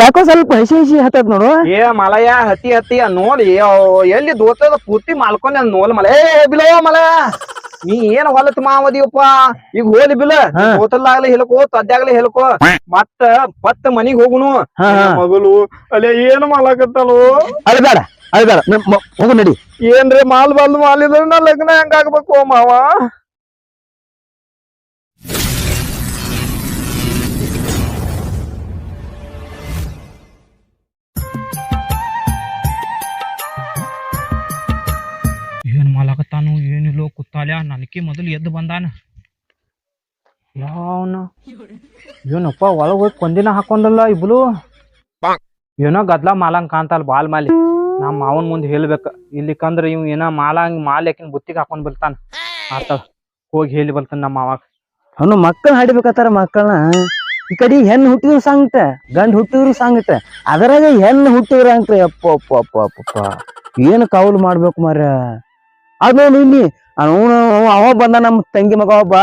ಯಾಕೋ ಸ್ವಲ್ಪ ಹಸಿ ಹಸಿ ಹತ್ತದ್ ನೋಡು. ಏ ಮಲಯ ಹತಿ ಹತ್ತಿ ನೋಡಿ ಎಲ್ಲಿ ದೋತದ ಪೂರ್ತಿ ಮಾಲ್ಕೊಂಡ್ ನೋಲ್ ಮಲ ಏ ಬಿಲೋ ಮಲ ನೀ ಏನ್ ಹೊಲತ್ ಮಾವದಿಯಪ್ಪ? ಈಗ ಹೋಲಿ ಬಿಲ. ಹೋತಲ್ಲಾಗ್ಲಿ ಹೇಳ್ಕೋ ತದ್ದಾಗ್ಲಿ ಹೇಳ್ಕೋ ಮತ್ತ ಪತ್ತ ಮನಿಗ್ ಹೋಗುನು. ಮಗಳು? ಅಲ್ಲೇ ಏನ್ ಮಾಡಕತ್ತಲು ಅಳ್ಬೇಡ ಅಳ್ಬೇಡ. ಹೋಗು ನಡಿ. ಏನ್ರಿ ಮಾಲ್ ಬಾಲ್ ಮಾಲಿದ್ರ ನಾ ಲಗ್ನ ಹೆಂಗಾಗ್ಬೇಕು ಮಾವ? ಏನ್ ಮಾಲಾಕತ್ತಾನು ಏನಿಲ್ಲೋ ಕುತ್ತಾಲ್ಯ ನನಗೆ ಮೊದಲು ಎದ್ದು ಬಂದಾನ. ಯಾವನ? ಏನಪ್ಪ ಒಳಗ್ ಹೋಗಿ ಕೊಂದಿನ ಹಾಕೊಂಡಲ್ಲ ಇಬ್ಲು ಏನೋ ಗದ್ಲ ಮಾಲಂಗ್ ಕಾಂತಲ್ ಬಾಲ್ ಮಾಲಿ. ನಮ್ಮ ಮಾವನ್ ಮುಂದೆ ಹೇಳ್ಬೇಕ. ಇಲ್ಲಿ ಕಂದ್ರ ಇವ್ ಏನ ಮಾಲಂಗ್ ಮಾಲ್ ಯಾಕಿನ್ ಬುತ್ತಿಗೆ ಹಾಕೊಂಡ್ ಬರ್ತಾನ ಆತ ಹೋಗಿ ಹೇಳಿ ಬರ್ತಾನ ನಮ್ಮ ಮಾವಾಗ ಅವನು ಮಕ್ಕಳ ಹಾಡಿಬೇಕತ್ತಾರ ಮಕ್ಕಳನ್ನ ಈ ಕಡೆ ಹೆಣ್ಣು ಹುಟ್ಟಿದ್ರು ಸಂಗಟ ಗಂಡ್ ಹುಟ್ಟಿದ್ರು ಸಂಗಟ ಅದರಾಗ ಹೆಣ್ಣು ಹುಟ್ಟಿದ್ರ ಅಂತ ಅಪ್ಪ ಅಪ್ಪ ಅಪ್ಪ ಅಪ್ಪ ಏನು ಕೌಲು ಮಾಡ್ಬೇಕು ಮಾರ ಅದು ಇಲ್ಲಿ ಅವನು ಅವ ಬಂದ ನಮ್ಮ ತಂಗಿ ಮಗ ಒಬ್ಬ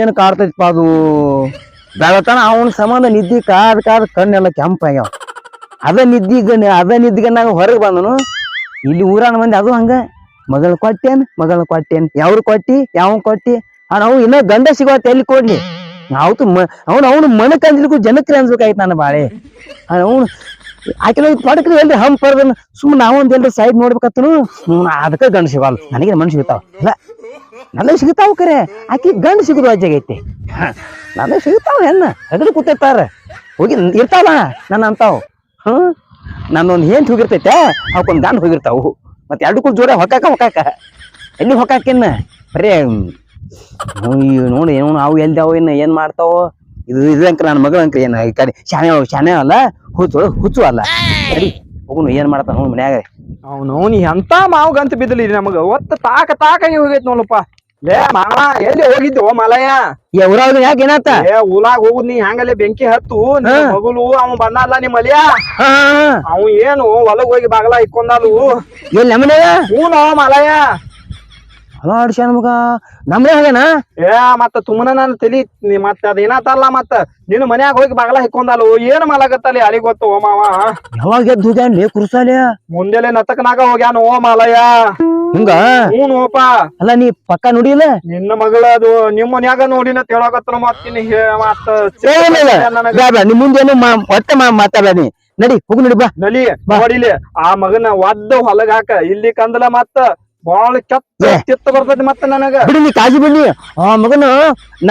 ಏನ್ ಕಾಡ್ತೈತಿಪ್ಪ ಅದು? ಬೆಳತನ ಅವನ ಸಂಬಂಧ ನಿದ್ದಿ ಕಾದ್ ಕಾದ್ ಕಣ್ಣೆಲ್ಲ ಕೆಂಪಾಗ್ಯಾವ. ಅದ ನಿದ್ದಿ ಗಣ್ಯ ಅದ ನಿದ್ದಿ ಗಣ್ಣ ಹೊರಗೆ ಬಂದನು. ಇಲ್ಲಿ ಊರಾನ ಮಂದಿ ಅದು ಹಂಗ ಮಗಳ ಕೊಟ್ಟೇನ್ ಮಗಳ ಕೊಟ್ಟೇನ್ ಯಾವ್ರು ಕೊಟ್ಟಿ ಯಾವ ಕೊಟ್ಟಿ ಅವ್ನು ನಾವು ಇನ್ನ ಗಂಡ ಸಿಗೋ ಎಲ್ಲಿ ಕೊಡ್ಲಿ? ನಾವು ಅವನು ಅವನು ಮನಕ್ ಅಂಜ್ಲಿಕ್ಕೂ ಜನಕ್ಕೆ ಅನ್ಸ್ಬೇಕಾಯ್ತು ನಾನು ಬಾಳೆ ಅವನು ಆಕೆ ಪಡಕ್ರಿ ಎಲ್ರಿ ಹಂಪ್ ಪರ್ದನ್ ಸುಮ್ಮನೆ ನಾವೊಂದ್ ಎಲ್ರಿ ಸೈಡ್ ನೋಡ್ಬೇಕತ್ತನು? ಅದಕ್ಕೆ ಗಂಡು ಸಿಗಲ್ಲ. ನನಗೆ ಮಣ್ಣು ಸಿಗ್ತಾವ ಇಲ್ಲ. ನನಗೆ ಸಿಗ್ತಾವ ಕರೆ. ಆಕಿ ಗಂಡ ಸಿಗುದು ಅಜ್ಜಾಗೈತಿ ನನಗೆ ಸಿಗುತ್ತಾವ ಹೆಣ್ಣ. ಹೆಗಲು ಕೂತಿರ್ತಾರ ಹೋಗಿ ಇರ್ತಾವ ನನ್ನ ಅಂತಾವ್. ಹ್ಮ್ ನನ್ನೊಂದು ಏನ್ ಹೋಗಿರ್ತೈತೆ, ಅವಕ್ಕೊಂದು ಗಂಡು ಹೋಗಿರ್ತಾವು. ಮತ್ತೆ ಎರಡು ಕೂಡ ಜೋಡ ಹೊಕ್ಕಾಕ ಹೊಕ್ಕಾಕ. ಎಲ್ಲಿ ಹೊಕ್ಕಾಕಿನ್ನ ಬರೇ ನೋಡಿ, ಏನು ಅವು ಎಲ್ದಾವ ಇನ್ನು ಏನ್ ಮಾಡ್ತಾವೋ? ಇದು ಇದಂಕ ನನ್ನ ಮಗಳ ಅಂಕ ಏನ ಈ ಕಡೆ? ಶಾನೆ ಶಾನೆ ಅಲ್ಲ ಹುಚ್ಚು ಹುಚ್ಚು ಅಲ್ಲ. ಸರಿ ಹೋಗುನು ಏನ್ ಮಾಡ್ತಾನ ನೋಡ್ ಮನ್ಯಾಗ. ಅವನು ಎಂತ ಮಾವು ಗಂತ ಬಿದ್ದಲಿ ನಮಗ. ಒತ್ತ ತಾಕ ತಾಕ ಹೋಗೈತ್ ನೋಡಪ್ಪ. ಲೇ ಮಾವ ಎಲ್ಲಿ ಹೋಗಿದ್ದು ಮಲಯ? ಊರಾಗ ಯಾಕೆ ಏನಾತ? ಏ ಊಲಾಗ ಹೋಗುದ್ ನೀ ಹಂಗಲ್ಲೇ ಬೆಂಕಿ ಹತ್ತು? ನಿನ್ನ ಅವ್ ಮಗಳು ಅವ ಬಂದಲ್ಲ ನಿಮ್ ಮಲಿಯ? ಅವ್ ಏನು ಹೊಲಗ್ ಹೋಗಿ ಬಾಗಲ ಇಕ್ಕೊಂಡಾಲು ಎಲ್ಲಿ ಮಲಯ? ಹಲೋ ಆಡ್ಸ್ಯಾನ ಮಗ ನಮ್ದೇ ಹಾಗೇನ? ಏ ಮತ್ತ ತುಮನ ನನ್ನ ತಲಿ ಮತ್ತೆ ಮತ್ತ ಅದೇನಾತಲ್ಲ ಮತ್ತ? ನಿನ್ನ ಮನ್ಯಾಗ ಹೋಗಿ ಬಾಗಲ ಹಿಕ್ಕೊಂಡಲ್ಲ ಏನ್ ಮಲಗತ್ತಲ್ಲಿ ಯಾರಿಗ್ ಗೊತ್ತು ಓ ಮಾವ? ಯಾವಾಗ ಎದ್ದು ಹೋಗ್ಯಾನ ಲೇ ಕುರ್ಸಾಲೆ? ಮುಂದೆಲೆ ನತಕನಾಗ ಹೋಗ್ಯಾನ ಓ ಮಾಲಯ್ಯ. ಹಿಂಗ? ಹೂನೋಪ ಅಲ್ಲ ನೀ ಪಕ್ಕ ನೋಡಿಲ್ಲ? ನಿನ್ನ ಮಗಳ ಅದು ನಿಮ್ ಮನ್ಯಾಗ ನೋಡಿನ ತಿಳಕತ್ರ ಮತ್ತಿನ ಮತ್ತ ಏ, ಇಲ್ಲ, ಇಲ್ಲ. ನನಗ. ಬ್ಯಾ ಬ್ಯಾ ನಿಮ್ ಮುಂದೇನು ಮಾ ಒಟ್ಟೆ ಮಾ ನೀ? ನಡಿ ಹೋಗು ನಡಿ ಬಾ. ನಲಿ ನೋಡಿಲಿ ಆ ಮಗನ ಒದ್ದ ಹೊಲಗ ಹಾಕ ಇಲ್ಲಿ ಕಂದಲ ಮತ್ತ. ಬಾಳ ಕೆತ್ತ ಬರ್ತೈತಿ ಮತ್ತೆ ನನಗ. ಬಿಡಿ ನೀ ಕಾಜಿ ಬಿಡಿ ಆ ಮಗನ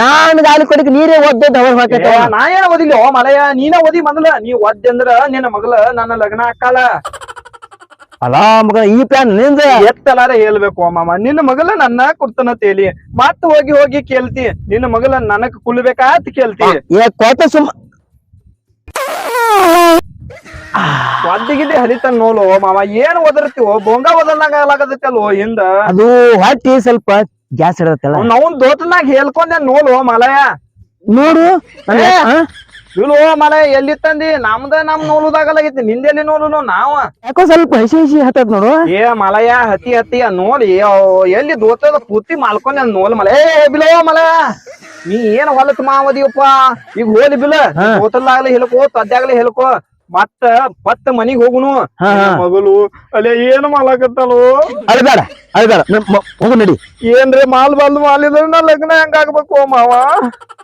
ನಾನ್ ಗಾಲಿ ಕೊಡಕ್ ನೀರೇ ಒದ್ದ ಅವ್ರ ನಾ ಏನ ಓದಿಲ್ಲ ಓ ಮಲಯ ನೀನ ಓದಿ ಮೊದಲ. ನೀ ಒದ್ದೆ ಅಂದ್ರ ನಿನ್ನ ಮಗಳ ನನ್ನ ಲಗ್ನ ಹಾಕಾಲ ಅಲಾ ಮಗ ಈ ಪ್ಲಾನ್ನಿಂದ? ಎತ್ತಲಾರ ಹೇಳ್ಬೇಕು ಮಾಮ. ನಿನ್ನ ಮಗಲ ನನ್ನ ಕುರ್ತನ ತೇಲಿ. ಮತ್ತ ಹೋಗಿ ಹೋಗಿ ಕೇಳ್ತಿ. ನಿನ್ನ ಮಗಲ ನನಗ್ ಕುಲ್ಬೇಕಾತ್ ಕೇಳ್ತಿ. ಏ ಕೋತ ಸುಮ್ಮ ಒದ್ದಿಗಿದ್ದೆ ಹರಿತಾನ ನೋಲು ಮಾವ ಮಾಮ ಏನ್ ಓದಿರ್ತೀವೋ ಬೊಂಗ ಆಗದತ್ತಲ್ವೋ ಹಿಂದ? ಅದು ಹೊಟ್ಟಿ ಸ್ವಲ್ಪ ಗ್ಯಾಸ್ ಇಡತ್ತಲ್ಲ ನಾವು ದೋತನಾಗ ಹೇಳ್ಕೊಂಡೆ ನೋಲು ಮಲಯ ನೋಡು. ಇಲ್ಲೋ ಮಲಯ ಎಲ್ಲಿ ತಂದಿ? ನಮ್ದ ನಮ್ನಿಂದ ಎಲ್ಲಿ ನೋಲು ನಾವ? ಯಾಕೋ ಸ್ವಲ್ಪ ಹಸಿ ಹಸಿ ಹತ್ತದ ನೋಡು. ಏ ಮಲಯ ಹತಿ ಹತ್ತಿ ನೋಡಿ ಅವ್ ಎಲ್ಲಿ ದೋತದ ಪೂರ್ತಿ ಮಾಲ್ಕೊಂಡೆ ನೋಲ್ ಮಲ ಏ ಬಿಲೋ ಮಲಯ ನೀ ಏನ್ ಹೊಲತ್ ಮಾವದಿಯಪ್ಪ? ಈಗ ಹೋಲಿ ಬಿಲ. ದೋತಲ್ಲಾಗ್ಲಿ ಹೇಳ್ಕೋ ತದ್ದಾಗ್ಲಿ ಹೇಳ್ಕೋ. ಮತ್ತ ಮತ್ತ ಮನಿಗ್ ಹೋಗುನು? ಹಾ, ಹಾ. ನಿನ್ನ ಮಗಳು? ಅಲ್ಲೇ ಏನ್ ಮಾಡಕತ್ತಲು ಅಳ್ಬೇಡ ಅಳ್ಬೇಡ. ಮ- ಹೋಗು ನಡಿ. ಏನ್ರಿ ಮಾಲ್ ಮಾಲ್ ಮಾಲಿದ್ರ ನಾ ಲಗ್ನ ಹೆಂಗ್ ಆಗ್ಬೇಕು ಮಾವ?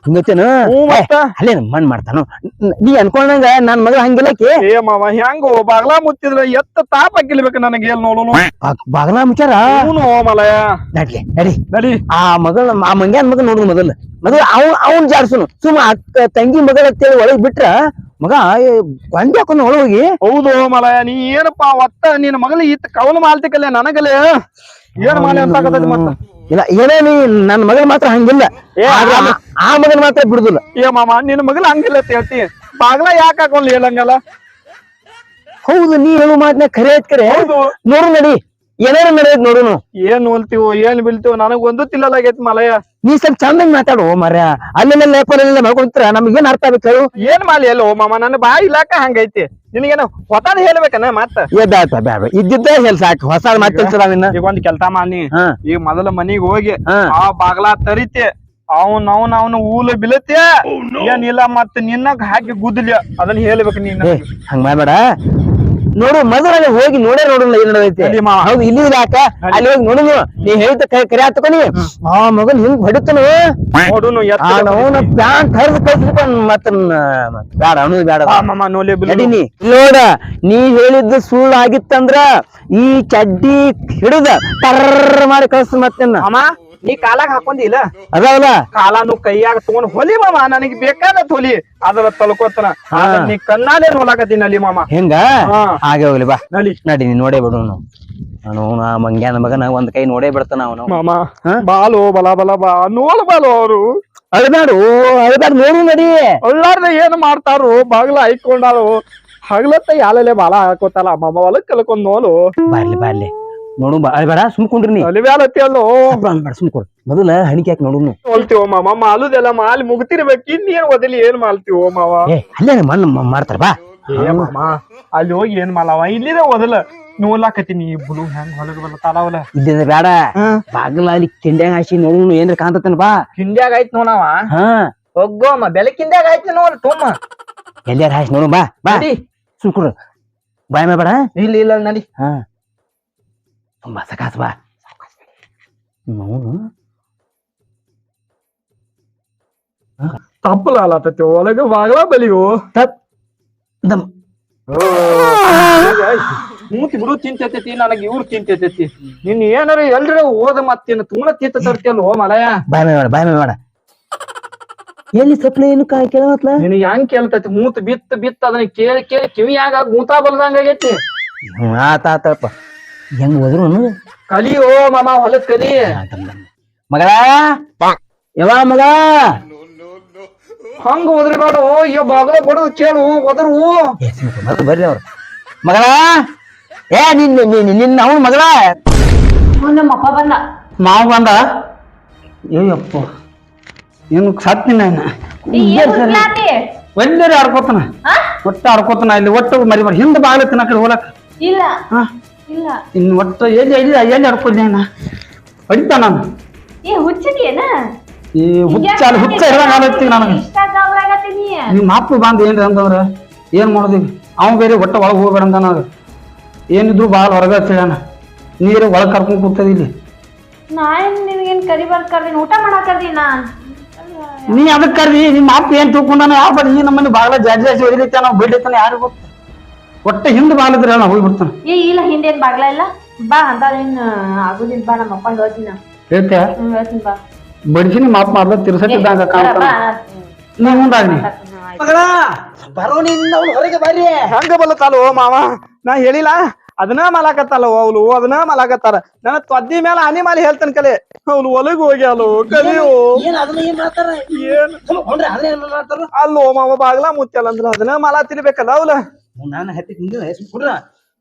ಹಿಂಗತ್ತೇನು? ಹ್ಞೂ ಮತ್ತ. ಅಲ್ಲೇ ಮಣ್ ಮಾಡ್ತಾನು? ನ್- ನೀ ಅನ್ಕೊಂಡಂಗ ನನ್ ಮಗ ಹಂಗಿಲ್ಲಕಿ ಏ ಮಾವ ಹೆಂಗ? ಬಾಗ್ಲಾ ಮುಚ್ಚಿದ್ರ ಎತ್ತ ತಾಪ ಹಾಕಿಲ್ಬೇಕು ನನಗೆ ಎಲ್ ನೋಡುನು. ಬಾಗಲ ಮುಚ್ಚಾರ ಹೂನು ಮಲಯ. ನಡ್ಲಿ ನಡಿ. ನಡಿ. ಆ ಮಗಳ ಆ ಮಂಗ್ಯಾನ್ ಮಗ ನೋಡುದು ಮೊದಲು. ಮೊದಲು ಅವ್ನ್ ಅವ್ನ್ ಜಾಡ್ಸುನು. ಸುಮ್ಮ ಅಕ್ಕ ತಂಗಿ ಮಗಳ ಅಂತೇಳಿ ಒಳಗ್ ಬಿಟ್ರ ಮಗ ಗೊಂಡಿ ಹಾಕೊಂಡು ಒಳಗ್ ಹೋಗಿ ಹೌದು ಮಲಯ ನೀ ಏನಪ್ಪಾ ಒತ್ತ ನಿನ್ನ ಮಗಲಿ ಇತ್ತ ಕವಲು ಮಾಲ್ತಿಕಲ್ಲ ನನಗಲ್ಲ ಏನ್ ಮಾಲೆ ಅಂತ ಆಗದ ಮತ್ತ? ಇಲ್ಲ ಏನೇ ನೀ ನನ್ನ ಮಗನ್ ಮಾತ್ರ ಹಂಗಿಲ್ಲ. ಆ- ಮಗನ್ ಮಾತ್ರ ಬಿಡುದಿಲ್ಲ. ಏ ಮಾಮ ನಿನ್ನ ಮಗಳು ಹಂಗಿಲ್ಲ ಅಂತ ಹೇಳ್ತಿ. ಬಾಗ್ಲ ಯಾಕೆ ಹಾಕೊಂಡ್ಲಿ ಹೇಳಂಗಲ್ಲ? ಹೌದು ನೀ ಹೇಳು ಮಾತ್ನ ಕರೆ ಐತ್ ಹೌದು. ನೋಡು ನಡಿ. ಏನಾರ ನಡೆಯೋದ್ ನೋಡುನು? ಏನ್ ಹೋಲ್ತೀವೋ ಏನ್ ಬೀಳ್ತೀವೋ ನನಗ್ ಒಂದು ತಿಲ್ಲಲಾಗೈತಿ ಮಲಯ ನೀ ಸ್ವಲ್ಪ ಚಂದಂಗ್ ಮಾತಾಡು ಮರ್ಯ ಅಲ್ಲೆಲ್ಲ ಲೇಪಲ್ಲೆಲ್ಲ ಮಾಡ್ಕೊಂತ್ರ ನಮಗೇನ್ ಅರ್ಥ ಆಗ್ಬೇಕು ಹೇಳು? ಏನ್ ಮಾಲಿ ಓ ಮಾಮ ನನ್ನ ಬಾಯಿ ಇಲಾಖೆ ಹಂಗೈತಿ. ನಿನಗೇನ ಹೊತ್ತಾದ ಹೇಳ್ಬೇಕನ ಮತ್ತ ಏ ಬ್ಯಾಡ ಬ್ಯಾಡ ಇದ್ದಿದ್ದೇ ಹೇಳ ಸಾಕು. ಹೊಸ ಮಾತು ನಾವಿನ್ನ. ಈಗ ಒಂದ್ ಕೆಲ್ಸ ಮಾನಿ ಈಗ ಮೊದಲ ಮನಿಗ್ ಹೋಗಿ ಆ ಬಾಗ್ಲ ತರಿತಿ. ಅವನ್ ಅವನ್ ಅವನ ಊಲ ಬೀಳತ್ಯ ಏನಿಲ್ಲ ಮತ್ತ ನಿನ್ನಗ್ ಹಾಕಿ ಗುದ್ದಲಿ. ಅದನ್ನ ಹೇಳ್ಬೇಕು ನೀನ್ ಹಂಗ ಮಾಡ್ಬೇಡ. ನೋಡು ಮೊದಲ ಹೋಗಿ ನೋಡೇ ನೋಡಲ್ಲ ಏನ್ ನಡೆದೈತಿ. ಹೌದು ಇಲ್ಲಿ ಯಾಕ ಅಲ್ಲಿ ಹೋಗಿ ನೋಡು ನೀ ಹೇಳ್ತ ಕರೆ ಹತ್ಕೊನಿ ಆ ಮಗನ್ ಹಿಂಗ್ ಹೊಡಿತನು? ನೋಡುನು ಅವನ ಪ್ಯಾಂಟ್ ಹರಿದು ಕಳ್ಸ್ಬಿಟ್ಟು ಮತ್ತ ಬೇಡ ಅವನು ಬೇಡ ನೋಲೆ ನಡಿ ನೀ. ನೋಡ ನೀ ಹೇಳಿದ್ದು ಸುಳ್ಳು ಆಗಿತ್ತಂದ್ರ ಈ ಚಡ್ಡಿ ಹಿಡಿದ ಟರ್ರ ಮಾಡಿ ಕಳ್ಸ ಮತ್ತೆ ಮಾಮ ನೀ ಕಾಲಾಗ ಹಾಕೊಂಡಿಲ್ಲ? ಅದಾವಲ್ಲ? ಕಾಲಾನು ಕೈಯಾಗ ತಗೊಂಡ್ ಹೊಲಿ ಮಾಮ ನನಗೆ ಬೇಕಾದ ಹೊಲಿ ಅದರ ತಲ್ಕೋತನ ಆದ್ರ ನೀ ಕಣ್ಣಾಲೆ ನೋಲಾಕತ್ತೀನಿ ನಲಿ ಮಾಮ. ಹೆಂಗ. ಹಾಗೆ ಹೋಗ್ಲಿ ಬಾ. ನಲಿ ನಡಿ ನೀ ನೋಡೇ ಬಿಡು ನಾನು ಅವನ ಮಂಗ್ಯಾನ ಮಗನ ಒಂದ್ ಕೈ ನೋಡೇ ಬಿಡ್ತಾನ ಅವನು. ಮಾಮ? ಬಾಲು ಬಲ ಬಲ ಬಾ. ನೋಲ್ ಬಾಲು ಅವರು. ಅಳ್ಬ್ಯಾಡು ಅಳ್ಬ್ಯಾಡ ನೋಡು ನಡಿ. ಅಳ್ಳಾರ್ದ ಏನ್ ಮಾಡ್ತಾರು ಬಾಗ್ಲ ಹಾಯ್ಕೊಂಡಾರು. ಹಗ್ಲತ್ತ ಯಾಲಲೆ ಬಾಲ ಹಾಕೋತಲ್ಲ ಮಾಮ ಹೊಲಕ್ ಕಲ್ಕೊಂಡ್ ನೋಲು ಬಾರ್ಲಿ ಬಾರ್ಲಿ. ನೋಡು ಬಾ. ಅಳ್ಬೇಡ ಸುಮ್ಕೊಂಡ್ರಿ ನೀ. ಅಲ್ಲಿ ಬ್ಯಾಲತ್ತಿ ಅಲ್ಲೋ. ಬೇಡ ಸುಮ್ಕೊಡು ಮೊದಲ ಹಣಿಕೆ ಹಾಕಿ ನೋಡು ನೋಲ್ತೀವೋ ಮಾಮ? ಮಾಲುದೆಲ್ಲ ಮಾಲಿ ಮುಗ್ತಿರ್ಬೇಕು ಇನ್ನೇನ್ ಒದಲಿ ಏನ್ ಮಾಲ್ತೀವೋ ಮಾವ? ಏ ಅಲ್ಲೇ ಮಣ್ಣು ಮಾಡ್ತಾರ ಬಾ. ಏ ಮಾಮ ಅಲ್ಲಿ ಹೋಗಿ ಏನ್ ಮಾಲವ ಇಲ್ಲಿದೆ ಓದಲ ನೋಡ್ಲಾಕತ್ತೀನಿ ಇಬ್ಬರು ಹೆಂಗ್ ಹೊಲಗ್ ಬಲ್ಲತಾಳವಲ್ಲ ಇದ್ದಿದ್ರೆ ಬೇಡ. ಬಾಗಲ ಅಲ್ಲಿ ಕಿಂಡ್ಯಾಗ ಹಾಸಿ ನೋಡು ಏನ್ರ ಕಾಂತತನ ಬಾ. ಹಿಂದ್ಯಾಗ ಆಯ್ತು ನೋಡವ ಹಾ. ಹೋಗೋಮ್ಮ ಬೆಳಕಿಂದ್ಯಾಗ ಆಯ್ತು ನೋಡ್ ತುಮ್ಮ. ಎಲ್ಲಾರ ಹಾಸಿ ನೋಡು ಬಾ ಬಾ. ಸುಮ್ ಸುಮ್ಕೊಡು ಬಾಯ್ ಬೇಡ. ಇಲ್ಲ ಇಲ್ಲ ನಡಿ. ಹಾ. ತುಂಬಾ ಸಕಾಸ ಬಾ ನೋಡು ತಪ್ಪಲ ಅಲತ್ತತಿ ಒಳಗ ಬಾಗ್ಲ ಬಲಿಯೋ. ತಪ್ ದಮ್ ಮೂತಿ ಬಿಡು ತಿಂತೈತಿ ನನಗೆ ಇವ್ರು ತಿಂತೈತಿ ನಿನ್ ಏನಾರ ಎಲ್ರ ಓದ ಮತ್ತೇನು ತುಂಬಾ ತಿಂತ ತರ್ತಿಯಲ್ಲ ಓ ಮಲಯ? ಬಾಯ್ ಮಾಡ ಬಾಯ್ ಮಾಡ ಎಲ್ಲಿ ಸಪ್ಲ ಏನು ಕಾ ಕೇಳವತ್ಲ? ನಿನ್ ಹೆಂಗ್ ಕೇಳ್ತೈತಿ? ಮೂತ್ ಬಿತ್ತ ಬಿತ್ತ ಅದನ್ನ ಕೇಳಿ ಕೇಳಿ ಕಿವಿಯಾಗ ಮೂತಾ ಬಲ್ದಂಗ ಆಗೈತಿ ಹ್ಮ್ ಆತ ಆತಪ್ಪ ಹೆಂಗ್ ಹೋದ್ರು ಕಲಿ ಕಲಿಯೋ ಮಾಮ ಹೊಲದ ಕಲಿ. ಮಗಳ? ಯಾವ ಮಗ? ಹಂಗ ಹೋದ್ರಿ ಬೇಡ ಅಯ್ಯೋ ಬಾಗಲ ಬಡದು ಕೇಳು ಹೋದ್ರು ಮೊದ್ಲು ಬರ್ರಿ ಅವ್ರು. ಮಗಳ? ಏ ನಿನ್ ನಿನ್- ನಿನ್ನ ಅವನು ಮಗಳ? ನಮ್ಮ ಅಪ್ಪ ಬಂದ. ಮಾವ ಬಂದ? ಅಯ್ಯಪ್ಪ ಏನು ಸತ್ತಿನ ಒಂದೇ ಆಡ್ಕೋತನ. ಒಟ್ಟು ಆಡ್ಕೋತನ ಇಲ್ಲಿ ಒಟ್ಟು ಮರಿ ಮರಿ. ಹಿಂದೆ ಬಾಗ್ಲತ್ತಿನ ಕಡೆ ಹೋಲಕ್ ಇಲ್ಲ. ಹಾ ಇಲ್ಲ. ಇನ್ನು ಒಟ್ಟು ಎಲ್ಲಿ ಐದು ಎಲ್ಲಿ ಆಡ್ಕೊದ್ನಿ ನಾ ಹೊಡಿತ ನಾನು. ಏ ಹುಚ್ಚಿದ್ಯೇನ ಈ ಹುಚ್ಚ ಅಲ್ಲಿ ಹುಚ್ಚ ನನಗೆ. ಇಷ್ಟ ಗಾಬರಾಗತ್ತೀನಿ ನಿಮ್ಮ ಅಪ್ಪ ಬಂದು ಏನ್ರಿ ಅಂತಂದ್ರ ಏನ್ ಮಾಡೋದು? ಅವ ಬೇರೆ ಒಟ್ಟ ಒಳಗೆ ಹೋಗ್ಬೇಡ ಅಂತ ನಾನು ಏನಿದ್ರು ಭಾಳ ಹೊರಗೆ ನೀರು ಒಳಗೆ ಕರ್ಕೊಂಡು ಕೂತದ ಇಲ್ಲಿ ನಾ ಏನ್ ನಿನಗೇನ್ ಕರಿಬಾರ್ದು ಕರ್ದೀನಿ? ಊಟ ಮಾಡಕ್ ಕರ್ದೀನಿ ನಾ? ನೀ ಅದಕ್ಕೆ ಕರ್ದಿ? ನಿಮ್ಮ ಅಪ್ಪ ಏನ್ ತಿಳ್ಕೊಂಡಾನ? ಯಾವ ಬಡಿ ಈ ನಮ್ಮನೆ ಬಾಗ್ಲ ಜಾಸ್ತಿ ಜಾಸ್ತಿ ಹೊಡಿಲಿತ್ತ ನಾವು ಬಿಡ್ಲಿತ್ತಾನ ಯಾರು ಗೊತ್ತ? ಒಟ್ಟ ಹಿಂದೆ ಬಾಲಿದ್ರೆ ನಾ ಹೋಗ್ಬಿಡ್ತಾನ ಏ ಇಲ್ಲ ಹಿಂದೇನ್ ಬಾಗ್ಲ ಇಲ್ಲ. ಬಾ ಅಂತ ಏನ್ ಆಗುದಿಲ್ಲ ಬಾ ನಮ್ಮ ಅಪ್ಪ ಹೇಳ್ತೀನಿ ನಾ. ಹೇಳ್ತೆ ಹ್ಮ್ ಹೇಳ್ತೀನಿ ಬಾ. ಬಡಿಸಿನಿ ಮಾಪ್ ಮಾಡ್ದ ತಿರ್ಸಟ್ಟಿದ್ದಂಗ ಕಾಣ್ತಾನ. ನೀ ಮುಂದಾಗ್ನಿ. ಮಗಳ ಬರೋ ನಿನ್ನ ಅವ್ನು ಹೊರಗೆ ಬರ್ರಿ ಹೆಂಗ ಬಲ್ಲತಾಳು ಮಾವ? ನಾ ಹೇಳಿಲ್ಲ? ಅದನ್ನ ಮಲಾಕತ್ತಲ್ಲ ಅವ್ಲು ಅದನ್ನ ಮಲಾಕತ್ತಾರ ನನ್ನ ತೊದ್ದಿ ಮೇಲೆ ಹನಿ ಮಾಲಿ ಹೇಳ್ತಾನ ಕಲೆ. ಅವ್ಲು ಒಲಗ ಹೋಗ್ಯಾಲು ಕಲಿಯೋ ಏನ್ ಅದನ್ನ ಏನ್ ಮಾಡ್ತಾರ? ಏನ್? ಹೊಂಡ್ರೆ ಅದನ್ನ ಏನ್ ಮಾಡ್ತಾರ? ಅಲ್ಲೋ ಮಾವ ಬಾಗ್ಲಾ ಮುಚ್ಚಲ್ಲ ಅಂದ್ರ ಅದನ್ನ ಮಲ ತಿರ್ಬೇಕಲ್ಲ ಅವ್ಲ ನಾನು ಹತ್ತಿ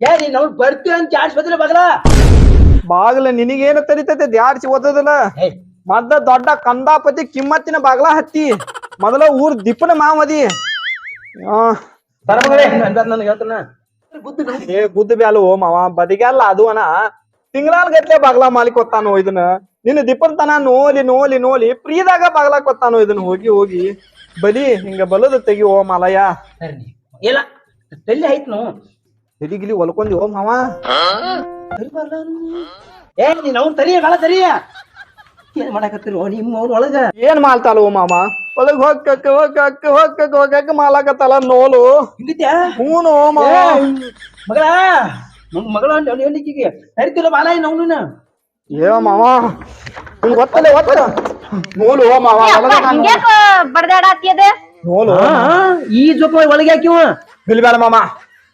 ಯಾ ನೀನ್ ಅವ್ರು ಬರ್ತೀವಿ ಅಂತ ಚಾರ್ಜ್ ಬದಲ ಬಾಗ್ಲ? ನಿನಗೇನು ತರಿತೈತೆ ದ್ಯಾಡ್ಸಿ ಓದೋದಲ್ಲ ಮೊದ್ಲ ದೊಡ್ಡ ಕಂದಾಪತಿ ಕಿಮ್ಮತ್ತಿನ ಬಾಗ್ಲ ಹತ್ತಿ. ಮೊದಲ ಊರ್ ದಿಪ್ಪನ ಮಾವದಿ. ಏ ಗುದ್ದ ಬ್ಯಾಲು ಓ ಮಾವ. ಬದಿಗಲ್ಲ ಅದು ಅನ ತಿಂಗಳಾಲ್ ಗಟ್ಲೆ ಬಾಗ್ಲ ಮಾಲಿಕೊತ್ತಾನೋ ಇದನ್ನ. ನಿನ್ನ ದಿಪ್ಪನ್ ತನ ನೋಲಿ ನೋಲಿ ನೋಲಿ ಪ್ರೀದಾಗ ಬಾಗ್ಲ ಕೊತ್ತಾನು ಇದನ್ನ. ಹೋಗಿ ಹೋಗಿ. ಬಲಿ ಹಿಂಗ ಬಲದ ತೆಗಿ ಓ ಮಾಲಯ ಇಲ್ಲ. ತಲ್ಲಿ ಆಯ್ತು ನಾವು ಎಲಿಗಿಲಿ ಹೊಲ್ಕೊಂಡಿ ಓ ಮಾವ. ಏ ನೀನ್ ಅವ್ನು ತರಿಯ ಬಾಳ ತರಿಯ ಏನ್ ಮಾಡಕತ್ತಿರೋ ನಿಮ್ಮ ಅವ್ನ ಒಳಗ? ಏನ್ ಓ ಮಾವ? ಒಳಗ್ ಹೋಗಕ್ಕ ಹೋಗಕ್ಕ ಹೋಗಕ್ಕ ಹೋಗಕ್ಕ ಮಾಲಾಕತ್ತಲ್ಲ ನೋಲು. ಹಿಂಗಿದ್ಯಾ? ಹೂನು ಓ ಮಾವ ಮಗಳ ನಮ್ ಮಗಳ ಹೇಳಿಕಿಗೆ ತರಿತಿಲ್ಲ ಬಾಳ ಏನ್ ಅವನು ಏ ಮಾವ. ನಿಂಗ್ ಗೊತ್ತಲ್ಲ ಗೊತ್ತ ನೋಲು ಓ ಮಾವ ಬಡ್ದಾಡತ್ತಿಯದ ನೋಲು. ಈ ಜೋಪ ಒಳಗೆ ಹಾಕಿವ. ಬಿಲ್ಬೇಡ ಮಾಮ.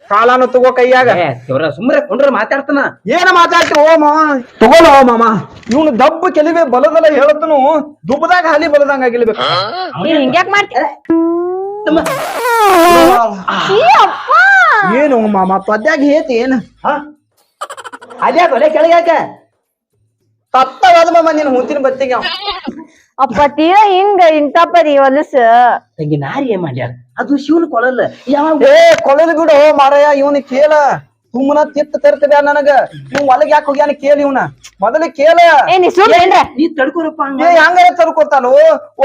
ಕಾಲಾನು ತಗೋ ಕೈಯಾಗ. ಇವ್ರ ಸುಮ್ಮನೆ ಕೊಂಡ್ರೆ ಮಾತಾಡ್ತಾನ. ಏನ ಮಾತಾಡ್ತಿ ಓ ಮಾ ತಗೋಲ ಓ ಮಾಮ. ಇವನು ದಬ್ಬ ಕೆಲಿವೆ ಬಲದಲ್ಲ ಹೇಳದನು ದುಬ್ಬದಾಗ ಹಾಲಿ ಬಲದಂಗ ಗೆಲ್ಬೇಕು ನೀನ್ ಹಿಂಗ್ಯಾಕ್ ಮಾಡ್ತೀಯ ಏನು ಮಾಮ ಪದ್ಯಾಗ ಹೇತಿ ಏನ? ಅದೇ ಒಲೆ ಕೆಳಗ್ಯಾಕ ತತ್ತವಾದ ಮಾಮ ನೀನು ಹೂತಿನ ಬತ್ತಿಗೆ. ಅಪ್ಪ ತೀರಾ ಹಿಂಗ ಇಂತಪ್ಪ ರೀ ಹೊಲಸ. ತಂಗಿ ನಾರಿ ಏನ್ ಮಾಡ್ಯಾರ ಅದು ಶಿವನ್ ಕೊಳಲ್. ಯಾವ ಏ ಕೊಳಲ್ ಬಿಡು ಮಾರಯ್ಯ ಇವನ್ ಕೇಳ. ಸುಮ್ಮನ ತಿತ್ತ ತರ್ತದ ನನಗ. ಇವ್ ಒಳಗ್ ಯಾಕೆ ಹೋಗ್ಯಾನ ಕೇಳಿ ಇವನ. ಮೊದಲ ಕೇಳ. ಏ ನೀ ತಡ್ಕೊರಪ್ಪ ಏ ಹೆಂಗಾರ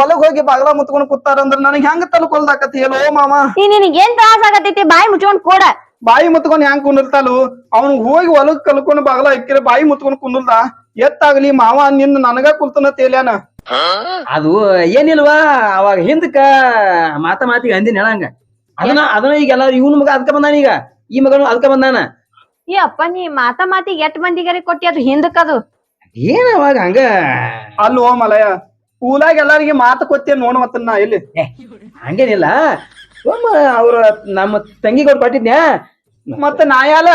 ಒಳಗ್ ಹೋಗಿ ಬಾಗ್ಲ ಮುತ್ಕೊಂಡ್ ಕೂತಾರ ಅಂದ್ರ ನನಗ್ ಹೆಂಗ ತಲ್ಕೊಲ್ದಾಕತಿ ಹೇಳೋ ಮಾಮ. ನಿನಗ್ ಏನ್ ತ್ರಾಸ ಆಗತೈತಿ? ಬಾಯಿ ಮುಚ್ಕೊಂಡ್ ಕೊಡ. ಬಾಯಿ ಮುತ್ಕೊಂಡ್ ಹೆಂಗ್ ಕುಂದಿರ್ತಾಲು ಅವ್ನ್ ಹೋಗಿ ಹೊಲಗ್ ಕಲ್ಕೊಂಡ್ ಬಾಗ್ಲ ಇಕ್ಕಿರ ಬಾಯಿ ಮುತ್ಕೊಂಡ್ ಕುಂದಿರ್ದ. ಎತ್ತಾಗ್ಲಿ ಮಾವ ನಿನ್ನ ನನಗ ಕುಲ್ತನ ತೇಲ್ಯಾನ. ಅದು ಏನಿಲ್ವಾ? ಅವಾಗ ಹಿಂದಕ್ಕ ಮಾತ ಮಾತಿಗೆ ಅಂದಿನ ಹೇಳಂಗ ಅದನ್ನ ಅದನ್ನ ಈಗ ಎಲ್ಲ ಇವನ್ ಮಗ ಅದಕ್ಕ ಬಂದಾನ ಈಗ. ಈ ಮಗನು ಅದಕ್ಕ ಬಂದಾನ. ಏ ಅಪ್ಪ ನೀ ಮಾತಾ ಮಾತಿಗೆ ಎಟ್ ಮಂದಿಗಾರಿ ಕೊಟ್ಟಿ ಅದು ಹಿಂದಕ್ಕದು ಏನ ಅವಾಗ ಹಂಗ? ಅಲ್ಲೋ ಮಲಯ ಊಲಾಗ ಎಲ್ಲಾರಿಗೆ ಮಾತು ಕೊತ್ತೇ ನೋಡ ಮತ್ತ ನಾ ಎಲ್ಲಿ? ಹಂಗೇನಿಲ್ಲ. ಒಮ್ಮ ಅವ್ರ ನಮ್ಮ ತಂಗಿಗಳು ಕೊಟ್ಟಿದ್ನ್ಯಾ? ಮತ್ತ ನಾ ಯಾಲ?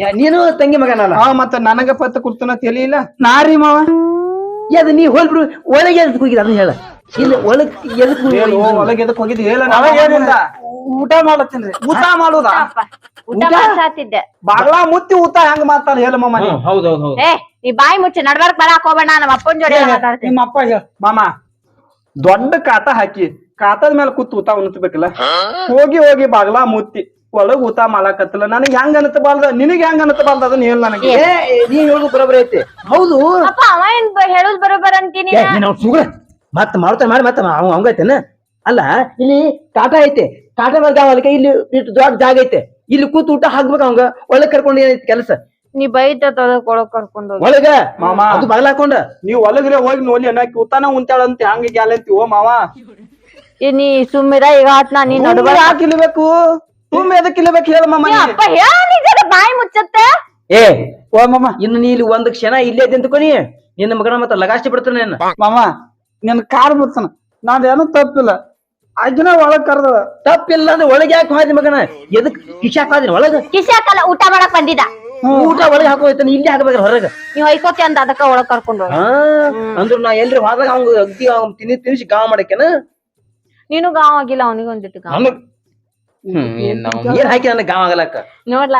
ಯಾ, ನೀನು ತಂಗಿ ಮಗನಲ್ಲ? ಹಾ ಮತ್ತ ನನಗ ಪತ್ತ ಕುರ್ತನ ತಿಳಿಯಿಲ್ಲ. ಇಲ್ಲ ನಾರಿ ಮಾವ. ಏ, ನೀ ಹೋಲ್ಬಿಡು ಒಳಗೆ ಎದಕ್ ಹೋಗಿದ ಅದನ್ನ ಹೇಳ. ಇಲ್ಲ ಒಳಗ್ ಎದಕ್? ಒಳಗೆ ಎದಕ್ ಹೋಗಿದ್ ಹೇಳ ಏನಿಲ್ಲ ಊಟ ಮಾಡತ್ತೀನ್ರಿ ಊಟ ಮಾಡುದ? ಊಟ ಊಟ ಮಾಡ್ಸಾತಿದ್ದೆ ಬಾಗ್ಲಾ ಮುತ್ತಿ ಊಟ ಹೆಂಗ್ ಮಾಡ್ತಾರ ಹೇಳ ಮಾಮ ನೀ. ಹೌದ್ ಹೌದ್ ಹೌದ್. ಏ ನೀ ಬಾಯಿ ಮುಚ್ಚಿ ನಡ್ಬಾರ್ಕ್ ಬರಾಕ್ ಹೋಗ್ಬೇಡ ನಮ್ಮ ಅಪ್ಪನ ಜೋಡಿ ಮಾತಾಡ್ತೀನಿ. ನಿಮ್ಮ ಅಪ್ಪ ಹೇಳ. ಮಾಮ ದೊಡ್ಡ ಕಾಟ ಹಾಕಿ ಕಾಟದ ಮೇಲೆ ಕೂತ್ ಊಟ ಉಣ್ಸ್ಬೇಕಲ್ಲ ಹೋಗಿ ಹೋಗಿ ಬಾಗ್ಲಾ ಮುತ್ತಿ. ಒಳಗ್ ಊಟ ಮಾಡಾಕತ್ತಲ್ಲ. ನನಗ್ ಹೆಂಗ್ ಅನತಬಾರ್ದ ನಿನಗ್ ಹೆಂಗ್ ಅನತಬಾರ್ದ ಅದನ್ನ ಹೇಳ ನನಗೆ. ಏ ನೀ ಹೇಳುದು ಬರೋಬರ ಐತಿ. ಹೌದು. ಅಪ್ಪ ಅವ ಏನ್ ಬ- ಹೇಳುದ್ ಬರೋಬರ್ ಅಂತೀನಿ ನೀನ್? ಸುಗ್ರ. ಮತ್ತ ಮಾಡ್ತಾನೆ ಮಾಡಿ ಮತ್ತ ಅವ ಅಲ್ಲ ಇಲ್ಲಿ ಟಾಟಾ ಐತೆ. ಟಾಟಾ ಮೇಲೆ ಇಲ್ಲಿ ಇಷ್ಟು ದೊಡ್ಡ ಜಾಗ ಐತೆ. ಇಲ್ಲಿ ಕೂತು ಊಟ ಹಾಕ್ಬೇಕ ಅವಂಗ. ಒಳಗ್ ಕರ್ಕೊಂಡು ಏನೈತಿ ಕೆಲಸ? ನೀ ಬೈತ ಕರ್ಕೊಂಡ್ ಹೋಗಿ. ಒಳಗ? ಮಾಮ. ಅದು ಬಗಲ್ ಹಾಕೊಂಡ? ನೀವ್ ಒಳಗ್ರೆ ಹೋಗಿ ನೋಡಿ ಅನ್ನಕ್ಕೆ ಊಟನ ಉಂತಾಳ ಅಂತ ಹಂಗ ಗ್ಯಾಲಂತಿ ಓ ಮಾವಾ? ಏ ನೀ ಸುಮ್ಮಿರ ಈಗ ಆತ್ ನಾ ನೀ ನಡ್ಬಾರ್ಕ್ ಯಾಕೆ ಇಲ್ಬೇಕು ಎದಕ್ಕೆ ಎದಕ್ ಹೇಳಮ್ಮ ಹೇಳ ಮಾಮ ಏ ನೀ. ಅಪ್ಪ ಹೇಳ ಬಾಯಿ ಮುಚ್ಚತ್ತೆ? ಏ ಓ ಮಾಮ ಇನ್ನು ನೀ ಇಲ್ಲಿ ಒಂದ್ ಕ್ಷಣ ಇಲ್ಲೇ ತಿಂತಕೊನಿ ನಿನ್ನ ಮಗನ ಮತ್ತ ಲಗಾಸ್ಟಿ ಬಿಡ್ತಾನೆ ನಿನ್ನ. ಮಾಮ ನಿನ್ ಕಾರ್ ಬಿಡ್ತಾನ ನಾನ್ ಏನು ತಪ್ಪಿಲ್ಲ. ಅಜ್ಜನ ಒಳಗ್ ಕರ್ದ ತಪ್ಪಿಲ್ಲ ಅಂದ್ರೆ ಒಳಗೆ ಯಾಕೆ ಹಾದಿ ಮಗನ? ಎದಕ್ ಕಿಶಾಕ್ ಹೋದ್ರಿ ಒಳಗ? ಕಿಶಾಕಲ್ಲ ಊಟ ಮಾಡಕ್ ಬಂದಿದ್ದ. ಊಟ ಒಳಗೆ ಹಾಕೋಯ್ತಾನೆ ಇಲ್ಲಿ ಹಾಕ್ಬೇಕ್ರ ಹೊರಗ. ನೀವ್ ಐಕೋತಿ ಅಂತ ಅದಕ್ಕ ಒಳಗ್ ಕರ್ಕೊಂಡ್ ಹೋಗಿ. ಹಾ ಅಂದ್ರ ನಾ ಎಲ್ರಿ ಹೋದಾಗ ಅವಂಗ ಅಗ್ದಿ ಅವ್ನ್ ತಿನ್ನಿ ತಿನ್ಸಿ ಗಾವ ಮಾಡಕ್ಕೇನ? ನೀನು ಗಾವ್ ಆಗಿಲ್ಲ ಅವನಿಗೆ ಒಂದಿಟ್ಟು ಗಾವ್. ನಮಗ್ ಹ್ಮ್ ಏನ್ ಹಾಕಿ ನನಗ್ ಗಾವ ಆಗಲಕ್ಕ ನೋಡ್ಲ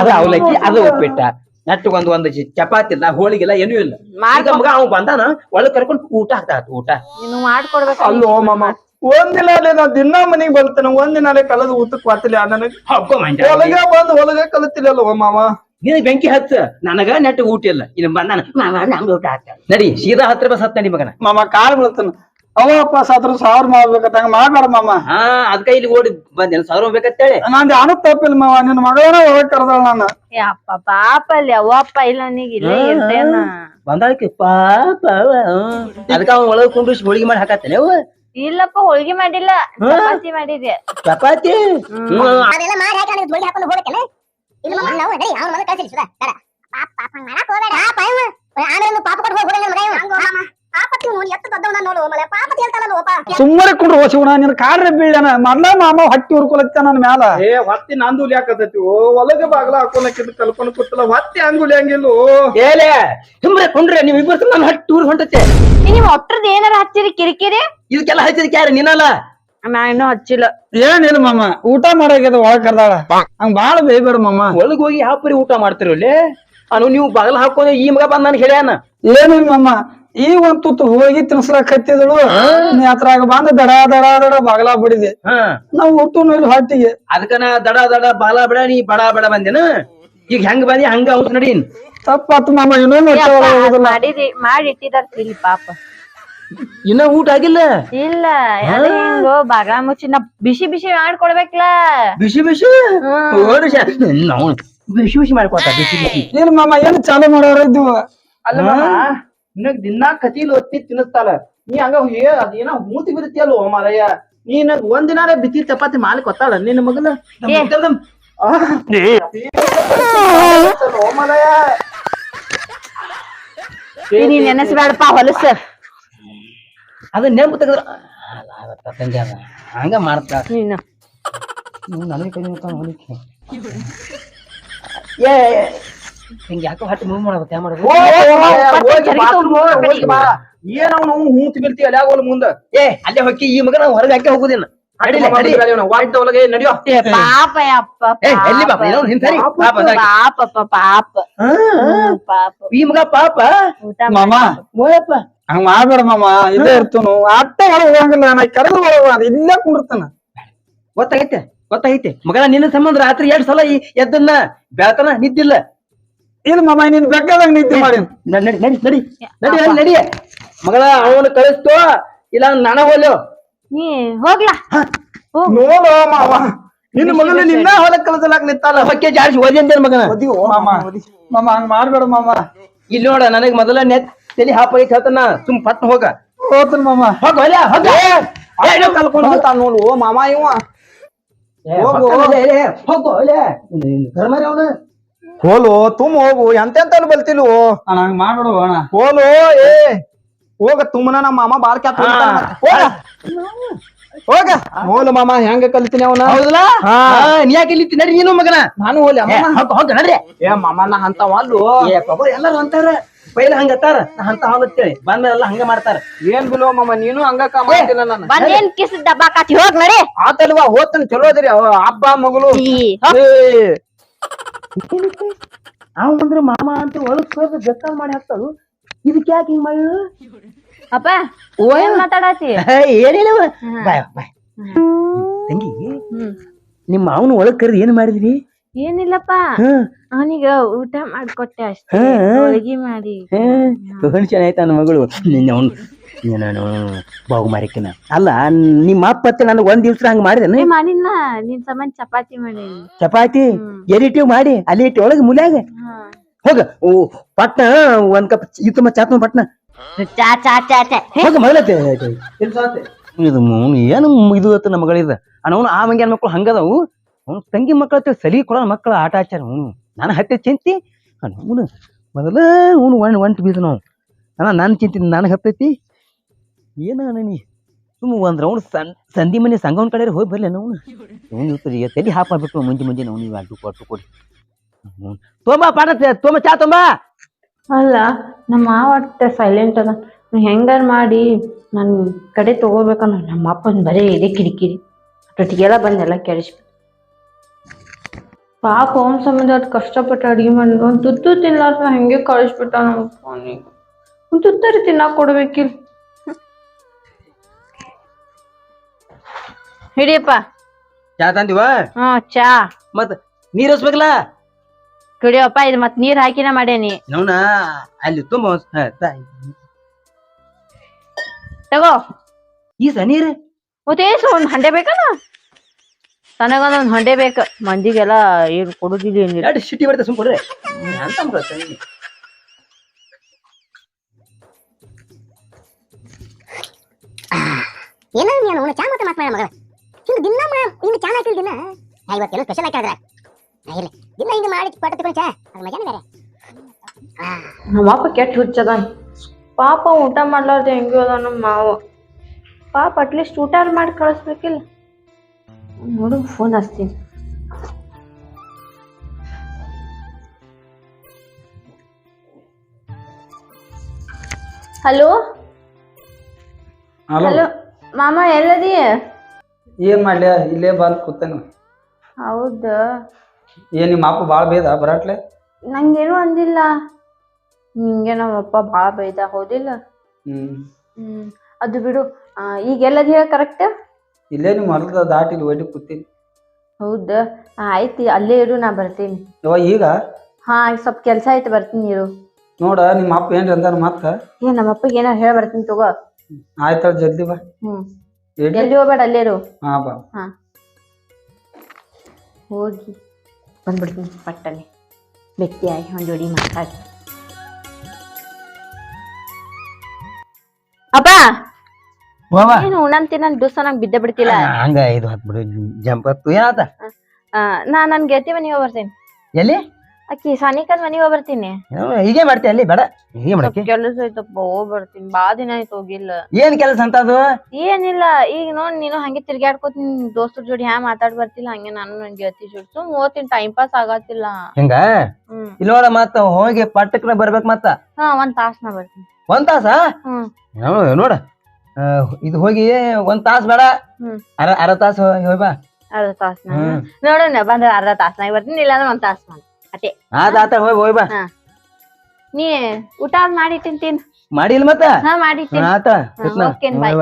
ಅದು ಅವಲಕ್ಕಿ ಅದು ಉಪ್ಪಿಟ್ಟ. ನೆಟ್ಟು ಒಂದ್ ಒಂದ್ ಚಪಾತಿ ಇಲ್ಲ ಹೋಳಿಗಿಲ್ಲ ಏನೂ ಇಲ್ಲ. ಈಗ ಮಗ ಅವ್ ಬಂದಾನ ಒಳಗ್ ಕರ್ಕೊಂಡ್ ಊಟ ಹಾಕ್ತಾ ಊಟ. ನೀನು ಮಾಡ್ಕೊಡ್ಬೇಕು. ಅಲ್ಲೋ ಮಾಮ ಒಂದಿನ ನಾ ದಿನ ಮನಿಗ್ ಬರ್ತೇನೆ ಒಂದಿನ ಕಲದ ಊಟಕ್ ಬರ್ತಿಲ್ಲ ನನಗ್. ಹೊಲಗ ಬಂದ್ ಹೊಲಗ ಕಲತಿಲ್ಲ ಮಾಮ. ನೀನ್ ಬೆಂಕಿ ಹಚ್ಚ ನನಗ ನೆಟ್ಟ ಊಟ ಇಲ್ಲ. ಇನ್ನು ಬಂದಾನ ನಮ್ಗೆ ಊಟ ಹಾಕ್ತಾನೆ ನಡಿ ಸೀದಾ ಹತ್ರ ಬಸ್ ಹತ್ತ ನಡಿ ಮಗನ. ಮಾಮ ಕಾಲ್ ಬಿಡ್ತಾನ ಅವ ಅಪ್ಪ ಸಾತ್ರ ಸಾವಿರ ಮಾಡ್ಬೇಕಂತ ಹಂಗ ಮಾಡ್ಬೇಡ ಮಾಮ ಹಾ ಅದ್ಕ ಇಲ್ಲಿ ಓಡಿ ಬಂದೇನ ಸಾವಿರ ಬೇಕಂತೇಳಿ ನಂದು ಯಾರು ತಪ್ಪಿಲ್ಲ ಮಾವ ನಿನ್ ಮಗಳನ್ನ ಹೋಗಕ್ ಕರ್ದಾಳ ನಾನು ಏ ಅಪ್ಪ ಪಾಪ ಅಲ್ಲಿ ಅವಪ್ಪ ಇಲ್ಲ ನೀಗ ಇಲ್ಲೇ ಇರ್ತೇನ ಬಂದಾಳಕ್ಕೆ ಪಾಪ. ಅದಕ್ಕ ಅವ ಒಳಗೆ ಕುಂಡ್ರಿಸಿ ಹೋಳಿಗೆ ಮಾಡಿ ಹಾಕತ್ತೇನೆ ಅವ ಇಲ್ಲಪ್ಪ ಹೋಳ್ಗಿ ಮಾಡಿಲ್ಲ ಚಪಾತಿ ಮಾಡಿದೆ ಚಪಾತಿ ಅದೆಲ್ಲ ಮಾಡಿ ಹಾಕಿ ಧೂಳಿಗೆ ಹಾಕೊಂಡು ಇಲ್ಲ ನಾವು ಅವ್ನ ಸುಧಾ ಬೇಡ ಪಾಪ ಪಾಪ ಮಾಡಕ್ ಹೋಗ್ಬೇಡ ಪಾಪ ಆಮೇಲೆ ಪಾಪ ಕೊಟ್ಟು ಹೋಗಿ ಮಗ ಸುಮ್ಮನೆ ಕುಡ್ರು ಶಿವಣ ನಿನ್ ಕಾಡ್ರೆ ಬೀಳ್ಯಾನ. ಮೊದ್ಲ ಮಾಮ ಹಟ್ಟಿ ಹುರ್ಕೊಳತ್ತ ನನ್ನ ಮ್ಯಾಲ. ಏ ಹೊತ್ತಿ ನಂದೂಲಿ ಹಾಕತೈತಿ ಓ ಒಳಗ ಬಾಗ್ಲ ಹಾಕೊಳಕಿದ್ ಕಲ್ಪನೆ ಕೊಟ್ಟಲ್ಲ ಹೊತ್ತಿ ಅಂಗುಲಿ ಹಂಗಿಲ್ಲು ಏಲೆ ಸುಮ್ಮನೆ ಕುಂಡ್ರೆ ನೀವ್ ಇಬ್ಬರು ನನ್ ಹಟ್ಟಿ ಊರ್ ಹೊಂಟತ್ತೆ ನೀವ್ ಒಟ್ಟರದ ಏನಾರ ಹಚ್ಚಿರಿ ಕಿರಿಕಿರಿ? ಇದಕ್ಕೆಲ್ಲ ಹಚ್ಚಿರಿ ಯಾರು? ನಿನ್ನಲ್ಲ? ನಾ ಇನ್ನೂ ಹಚ್ಚಿಲ್ಲ. ಏನಿಲ್ಲ ಮಾಮ ಊಟ ಮಾಡಾಗ್ಯದ ಒಳಗ್ ಕರ್ದಾಳ. ಹಂಗ ಬಾಳ ಬೇಯ್ಬೇಡ ಮಾಮ. ಒಳಗ್ ಹೋಗಿ ಯಾವ ಪರಿ ಊಟ ಮಾಡ್ತಿರಲ್ಲೇ ಅನು ನೀವು ಬಾಗಲ ಹಾಕೊಂಡು ಈ ಮಗ ಬಂದ್ ನನ್ ಹೇಳ್ಯಾನ ಏನಿಲ್ಲ ಮಾಮ ಈ ಒಂದ್ ತುತ್ತು ಹೋಗಿ ತಿನ್ಸ್ಲಾಕ್ ಹತ್ತಿದಳು. ನೀ ಅದ್ರಾಗ ಬಂದ ದಡ ದಡ ದಡ ಬಾಗಲ ಬಿಡಿದೆ. ನಾವು ನಾವ್ ಹುಟ್ಟು ಇಲ್ಲಿ ಹೊಟ್ಟಿಗೆ. ಅದಕ್ಕ ನಾ ದಡ ದಡ ಬಾಲ ಬಡ ನೀ ಬಡ ಬಡ ಬಂದೇನ? ಈಗ ಹೆಂಗ್ ಬಂದಿ ಹಂಗ ಅವ್ಸ್ ನಡೀನ್ ತಪ್ಪಾತು ಮಾಮ ಇನ್ನೊಂದು ಅದ್ ಮಾಡಿ ಇಟ್ಟಿದಾರ ಪಾಪ. ಇನ್ನ ಊಟ ಆಗಿಲ್ಲ? ಇಲ್ಲ ಅದೇ ಹಿಂಗೋ ಬಾಗ ಮುಚ್ಚಿ ನಾ ಬಿಸಿ ಬಿಸಿ ಮಾಡ್ಕೊಡ್ಬೇಕಲ್ಲ ಬಿಸಿ ಬಿಸಿ? ಬಿಸಿ ಬಿಸಿ ಮಾಡ್ಕೊತ ಬಿಸಿ ಬಿಸಿ. ಏನ್ ಮಾಮ ಏನ್ ಚಾಲು ಮಾಡೋರ ಇದ್ದು ಅಲ್ಲ ನಿನಗ್ ದಿನಾ ಕತಿಲ್ ಒತ್ತಿ ತಿನ್ನಿಸ್ತಾಳ. ನೀ ಹಂಗ ಏ ಅದೇನೋ ಮೂತಿ ಬಿಡ್ತಿಯಲ್ಲ ಮಾರಯ್ಯ ನೀನ್ ಒಂದಿನಾರ ಬಿತ್ತಿ ಚಪಾತಿ ಮಾಲಿಕ್ ಕೊತ್ತಾಳ ನಿನ್ನ ಮಗನ. ನೀನ್ ನೆನೆಸ್ಬೇಡಪ್ಪ ಹೊಲಸ. ಅದ ನೆಂಪು ತೆಗೆದ್ರ ತಂದೆ ಅದ ಹಂಗ ಮಾಡ್ತಾ. ನೀನು. ನನಗೆ ಕೈ ಏ, ಹಿಂಗ್ ಯಾಕೋ ಹಟ್ಟಿ ಮೂವ್ ಮಾಡೋದು? ಯಾವ ಮಾಡೋದು ಏನ್ ಅವ್ನು ಮೂತಿ ಬೀಳ್ತಿ ಅಲ್ಯಾಗ ಹೋಲ್ ಮುಂದ? ಏ ಅಲ್ಲೇ ಹೊಕ್ಕಿ ಈ ಮಗನ ಹೊರಗೆ ಹಾಕಿ ಒಳಗೆ ನಡಿಯೋ. ಪಾಪ ಎಲ್ಲಿ ಪಾಪ? ಸರಿ. ಪಾಪ. ಪಾಪ ಪಾಪ ಪಾಪ ಈ ಮಗ ಪಾಪ? ಮಾಮಾ. ಓಯಪ್ಪ ಹಂಗ ಮಾಡ್ಬೇಡ ಮಾಮ ಇಲ್ಲೇ ಇರ್ತನು. ಅಟ್ಟ ಹೊರಗೆ ಹೋಗಂಗಿಲ್ಲ ನಾ ಕರೆದು ಒಳಗ ಇಲ್ಲೇ ಕುಂಡಿರ್ತಾನ ಗೊತ್ತಾಗೈತೆ ಗೊತ್ತಾಗೈತೆ. ಮಗನ ನಿನ್ನ ಸಂಬಂಧ ರಾತ್ರಿ ಎರಡ್ ಸಲ ಈ ಎದ್ದನ್ನ ಬೆಳತನ ನಿದ್ದಿಲ್ಲ. ಇಲ್ಲ ಮಾಮ ನೀನ್ ಬೇಕಾದಂಗ ನಿದ್ದೆ ಮಾಡಿ. ನಡಿ ನಡಿ ನಡಿ ನಡಿ. ಅಲ್ಲಿ ನಡಿ ಮಗಳ ಅವನು ಕಳಿಸ್ತೋ ಇಲ್ಲ ನಾನ ಹೋಲ್ಯೋ ನೀ ಹೋಗ್ಲಾ? ನೋಲೋ ಮಾವ. ನಿನ್ನ ಮಗನ ನಿನ್ನ ಹೊಲಕ್ ಕಳ್ಸಲಾಕ್ ನಿಂತಲ್ಲ ಹೊಕ್ಕೆ ಜಾಸ್ತಿ ಓದಿ ಅಂತೇನ್ ಮಗನ? ಮಾಮ. ಮಾಮ ಹಂಗ ಮಾಡ್ಬೇಡ ಮಾಮ. ಇಲ್ಲಿ ನೋಡ ನನಗ್ ಮೊದಲ ನೆತ್ ತಲಿ ಹಾಪಾಗಿ ಹೇಳ್ತಾನ ಸುಮ್ ಪಟ್ನ ಹೋಗ. ಹೋತನ್ ಮಾಮ. ಹೋಗ ಹೊಲ್ಯ ಹೋಗ. ಕಲ್ಕೊಂಡ್ ಹೋಗ್ತಾನ ನೋಡು ಓ ಮಾಮ ಇವ. ಹೋಗು. ಹೋಗು. ಹೊಲ್ಯ ಕರ್ಮಾರಿ ಅವನು. ಹೋಲು ತುಮ್ ಹೋಗು ಎಂತೆಂತ ಬಲ್ತಿಲು ಅಣ್ಣ ಹಂಗ ಮಾಡ್ಬಿಡು ಅಣ್ಣ. ಹೋಲು ಏ ಹೋಗ ತುಮ್ಮನ ನಮ್ಮ ಮಾಮ ಬಾಳ್ ಕ್ಯಾಪ್ ಹೋಗ. ಹೋಗ. ಹೋಲು ಮಾಮ ಹೆಂಗ ಕಲಿತೀನಿ ಅವನ? ಹೌದಲ್ಲ? ಹಾ. ನೀ ಯಾಕೆ ಇಲ್ಲಿ ತಿನ್ನರಿ ನೀನು ಮಗನ? ನಾನು ಹೋಲಿ ಹೋಗ ನಡ್ರಿ. ಏ ಮಾಮನ ಅಂತವ ಅಲ್ಲು ಏ ಪಾಪ ಎಲ್ಲಾರು ಅಂತಾರ. ಪೈಲ ಹಂಗ ಅತ್ತಾರ ನಾ ಅಂತ ಹೋಗತ್ತೇಳಿ ಬಂದ್ಮೇಲೆಲ್ಲ ಹಂಗ ಮಾಡ್ತಾರ. ಏನ್ ಬಿಲೋ ಮಾಮ ನೀನು ಹಂಗ ಕಾಮಾಡ್ತಿಲ್ಲ ನಾನು. ಬಂದೇನ್ ಕಿಸ್ ದಬ್ಬಾಕತಿ ಹೋಗ್ ನಡಿ. ಆತಲ್ವಾ ಹೋತನ್ ಚಲೋ ಅದ್ರಿ ಹಬ್ಬ ಅಪ್ಪ ಮಗಳು. ಏ, ಅವ ಬಂದ್ರೆ ಮಾಮ ಅಂತ ಒಳಗ್ ಬೆಕ್ಕ ಮಾಡಿ ಹಾಕ್ತಾಳು. ಇದಕ್ಕೆ ಯಾಕೆ ಹಿಂಗ್ ಮಾಡಿ ಅಪ್ಪ ಓಯ್ ಮಾತಾಡತಿ. ಏನಿಲ್ಲ ಬಾಯ್ ಬಾಯ್. ತಂಗಿ ನಿಮ್ಮ ಮಾವನ ಒಳಗ್ ಕರೆದು ಏನ್ ಮಾಡಿದ್ರಿ ಏನಿಲ್ಲಪ್ಪ. ಅವನಿಗ ಊಟ ಮಾಡ್ಕೊಟ್ಟೆ ಅಷ್ಟೇ. ಹೋಳಿಗೆ ಮಾಡಿ. ಚೆನ್ನಾಯ್ತ ನನ್ನ ಮಗಳು. ಅವನು ನಾನು ಬಾಗು ಮಾರಿಕಿನ ಅಲ್ಲ ನಿಮ್ಮ ಅಪ್ಪ ಅತ್ತೆ ನನಗೆ ಒಂದ್ ದಿವ್ಸ ಹಂಗ ಮಾಡಿದನ ಏ ಮಾಡಿಲ್ಲ ನಿನ್ ಸಂಬಂಧ ಚಪಾತಿ ಮಾಡಿ ಚಪಾತಿ? ಎರಿಟಿವ್ ಮಾಡಿ ಅಲ್ಲಿ ಇಟ್ಟು ಒಳಗೆ ಮುಲ್ಯಾಗ. ಹೋಗ. ಓ ಪಟ್ನ ಒಂದ್ ಕಪ್ ಇತ್ತು ಚಾತ್ನ ಪಟ್ನ. ಚಾ ಚಾ ಚಾ ಚಾ. ಹೋಗ ಇದು ಏನು ಇದು ನಮ್ಮ ಮಗಳಿದ. ಅವನು ಆ ಮಂಗ್ಯಾನ ಮಕ್ಕಳು ಹಂಗದವು. ಅವ್ನು ತಂಗಿ ಮಕ್ಕಳ ಸಲಿ ಕೊಡ ಮಕ್ಕಳ ಆಟ ಆಚಾರ ಅವನು ನಾನು ಹತ್ತೆ ಚಿಂತಿ. ಅವನು ಮೊದಲು ಅವನು ಒಣ ಒಂಟು ಬೀದ ನಾವು. ಅಣ್ಣ ನಾನು ಚಿಂತಿ ನನಗೆ ಹತ್ತೈತಿ. ಏನ ನೀ? ಸುಮ್ಮ ಅಂದ್ರೆ ಅವನು ಸನ್ ಸಂಧಿ ಮನೆ ಸಂಘವನ ಕಡೆ ಹೋಗಿ ಬರಲಿ ಅವನು ಅವ್ನು ಇರ್ತದೆ ತಲೆ ಬಿಟ್ಟು ಮುಂಜಿ ಮುಂಜಿ ನಾವು ನೀವು ಅಡ್ಡು ಕೊಟ್ಟು ಕೊಡಿ. ತೊಂಬ ಪಾಠ ತೊಂಬ, ಚಾ ತೋಮ ಅಲ್ಲ, ನಮ್ಮ ಮಾವ ಸೈಲೆಂಟ್ ಅದ. ಹೆಂಗಾರ ಮಾಡಿ ನನ್ನ ಕಡೆ ತಗೋಬೇಕನ್ನ ನಮ್ಮ ಅಪ್ಪನ ಬರೀ ಇದೆ ಕಿರಿಕಿರಿ. ಅಷ್ಟೊತ್ತಿಗೆಲ್ಲ ಬಂದೆಲ್ಲ ಕೆಡಿಸ್ಬಿಟ್ಟು ಪಾಪ ಅವನ ಸಂಬಂಧ ಅದು ಕಷ್ಟಪಟ್ಟು ಅಡುಗೆ ಮಾಡಿದ್ರು. ಒಂದು ತುತ್ತು ತಿನ್ಲಾರ್ದ ಹಂಗೆ ಕಳಿಸ್ಬಿಟ್ಟ ನಮ್ಮ ಫೋನಿಗೆ ತುತ್ತರಿ ತಿನ್ನಾಕ್ ಕೊಡ್ಬೇಕಿಲ್ಲ ಹಿಡಿಯಪ್ಪ. ಚಾ ತಂದಿವ? ಹಾ ಚಾ. ಮತ್ ನೀರ್ ಹಸ್ಬೇಕಲ್ಲ? ಕುಡಿಯಪ್ಪ ಇದು ಮತ್ ನೀರ್ ಹಾಕಿನ ಮಾಡೇನಿ. ನವ್ನ ಅಲ್ಲಿ ತುಂಬ ಹಾ, ತಾ- ತಗೋ. ಈ ನೀರ್? ಮತ್ತೇಸು ಒಂದ್ ಹಂಡೆ ಬೇಕನ? ತನಗೊಂದ್ ಹೊಂಡೆ ಹಂಡೆ ಬೇಕು. ಮಂದಿಗೆಲ್ಲ ಏನು ಕೊಡುದಿಲ್ಲ ಏನಿಲ್ಲ. ಎರಡು ಶಿಟ್ಟಿ ಬರ್ತದೆ ಸುಮ್ ಕೊಡ್ರಿ. ಅಂತ ತಂಗಿ. ಏನೋ ನೀನು ಅವನು ಚಾ ಮಾತ್ರ ಮಾತಾಡ ಮಗಳ ಹಿಂಗೆ ದಿನ ಹಿಂಗೆ ಚಾ ಹಾಕಿಲ್ ದಿನ. ಇವತ್ತು ಏನೋ ಸ್ಪೆಷಲ್ ಹಾಕಿದ್ರ ಇಲ್ಲ ದಿನ ಹಿಂಗೆ ಮಾಡಿ ಪಟ್ಟ ತಗೊಂಡು ಚಾ. ಅದು ಮಜಾನೆ ಬೇರೆ. ನಮ್ಮ ಅಪ್ಪ ಕೆಟ್ಟ ಹುಚ್ಚದ ಪಾಪ ಊಟ ಮಾಡ್ಲಾರ್ದೆ ಹೆಂಗೋ ಅದ ನಮ್ಮ ಮಾವ. ಪಾಪ ಅಟ್ಲೀಸ್ಟ್ ಊಟ ಮಾಡಿ ಕಳಿಸ್ಬೇಕಿಲ್ಲ. ನೋಡು ಫೋನ್ ಹಚ್ತೀನಿ. ಹಲೋ ಹಲೋ ಮಾಮ ಎಲ್ಲದಿ? ಏನ್ ಮಾಡ್ಲಿ ಇಲ್ಲೇ ಬಂದ್ ಕೂತೇನು. ಹೌದ? ಏನ್ ನಿಮ್ಮ ಅಪ್ಪ ಬಾಳ ಬೇದ ಬರಾಟ್ಲೆ? ನಂಗೇನು ಅಂದಿಲ್ಲ. ನಿಂಗೆ ನಮ್ಮಪ್ಪ ಭಾಳ ಬೈದ ಹೌದಿಲ್ಲ? ಹ್ಮ್. ಹ್ಮ್. ಅದು ಬಿಡು ಈಗ ಎಲ್ಲದ್ ಹೇಳ ಕರೆಕ್ಟ್ ಇಲ್ಲೇ ಮರದ ಹೊಲದ ದಾಟಿ ಇಲ್ಲಿ ಕೂತೀನಿ. ಹೌದಾ? ಆಯ್ತು ಅಲ್ಲೇ ಇರು ನಾ ಬರ್ತೀನಿ. ಯವ್ವ ಈಗ? ಹಾ ಈಗ ಸ್ವಲ್ಪ ಕೆಲಸ ಆಯ್ತು ಬರ್ತೀನಿ ಇರು. ನೋಡ ನಿಮ್ಮ ಅಪ್ಪ ಏನ್ರಿ ಅಂದಾರ ಮತ್ತ? ಏ ನಮ್ಮಪ್ಪಗೆ ಏನೋ ಹೇಳ ಬರ್ತೀನಿ ತಗೋ. ಆಯ್ತಾಳ ಜಲ್ದಿ ಬಾ. ಹ್ಮ್. ಏನ್ರಿ? ಎಲ್ಲಿ ಹೋಗ್ಬೇಡ ಅಲ್ಲೇ ಇರು. ಹಾ ಬಾ. ಹೋಗಿ. ಬಂದ್ಬಿಡ್ತೀನಿ ಪಟ್ಟನೆ. ಭೇಟಿಯಾಗಿ ಒಂದು ಜೋಡಿ ಮಾತಾಡಿ. ಅಪ್ಪ. ಏನು ಉಣಂತಿ ನನ್ ದುಸ್ಸ ನಂಗೆ ಬಿದ್ದ ಬಿಡ್ತಿಲ್ಲ. ಹಂಗ ಇದು ಹತ್ಬಿಡು ಜಂಪ್ ಹತ್ತು ಏನಾತ? ಆ, ನಾ ನನ್ ಗೆಳತಿ ಮನೆಗೆ ಬರ್ತೀನಿ. ಎಲ್ಲಿ? ಅಕ್ಕಿ ಸಾನಿಕದ್ ಮನೆಗೆ ಬರ್ತೀನಿ. ಹೀಗೆ ಮಾಡ್ತೀಯ ಅಲ್ಲಿ? ಬೇಡ ಹೀಗೆ ಮಾಡಕ್ಕೆ. ಕೆಲಸ ಐತಪ್ಪ ಹೋಗಿ ಬರ್ತೀನಿ. ಬಾ ದಿನ ಆಯ್ತು ಹೋಗಿಲ್ಲ. ಏನ್ ಕೆಲಸ ಅಂತ ಅದು? ಏನಿಲ್ಲ ಈಗ ನೋಡ್ ನೀನು ಹಂಗೆ ತಿರ್ಗಾಡ್ಕೋತ ನಿನ್ ದೋಸ್ತರ ಜೋಡಿ ಹ್ಯಾ ಮಾತಾಡ್ ಬರ್ತಿಲ್ಲ ಹಂಗೆ ನಾನು ನನ್ ಗೆಳತಿ ಜೋಡಿ ಸುಮ್ ಓದ್ತೀನಿ ಟೈಮ್ ಪಾಸ್ ಆಗತ್ತಿಲ್ಲ. ಹಿಂಗ? ಇಲ್ಲ ನೋಡ ಮತ್ತ ಹೋಗಿ ಪಟ್ಟಕ್ನ ಬರ್ಬೇಕ್ ಮತ್ತ? ಹಾ ಒಂದ್ ತಾಸ್ನ ಬರ್ತೀನಿ. ಒಂದ್ ತಾಸ? ನೋಡು, ಇದು ಹೋಗಿ ಒಂದ್ ತಾಸ್ ಬೇಡ. ಅರ್ಧ ಅರ ಅರ ತಾಸ ಹೋಗಿ ಬಾ. ಅರ್ಧ ತಾಸ್ನ ಹ್ಮ್. ನೋಡೋಣ ಬಂದ್ರೆ ಅರ್ಧ ತಾಸ್ನಾಗ ಬರ್ತೀನಿ ಇಲ್ಲಾಂದ್ರೆ ಒಂದ್ ತಾಸ್ ಮಾಡಿ. ಅಟೇ ಆತ ಆತ ಹೋಗಿ ಹೋಗಿ ಬಾ. ನೀ ಊಟ ಮಾಡಿಟ್ಟಿನ್ ತಿನ್ ಮಾಡಿಲ್ ಮತ್ತ? ಹಾ ಮಾಡಿಟ್ಟಿನ್ ಆತ. ಹಾ, bye.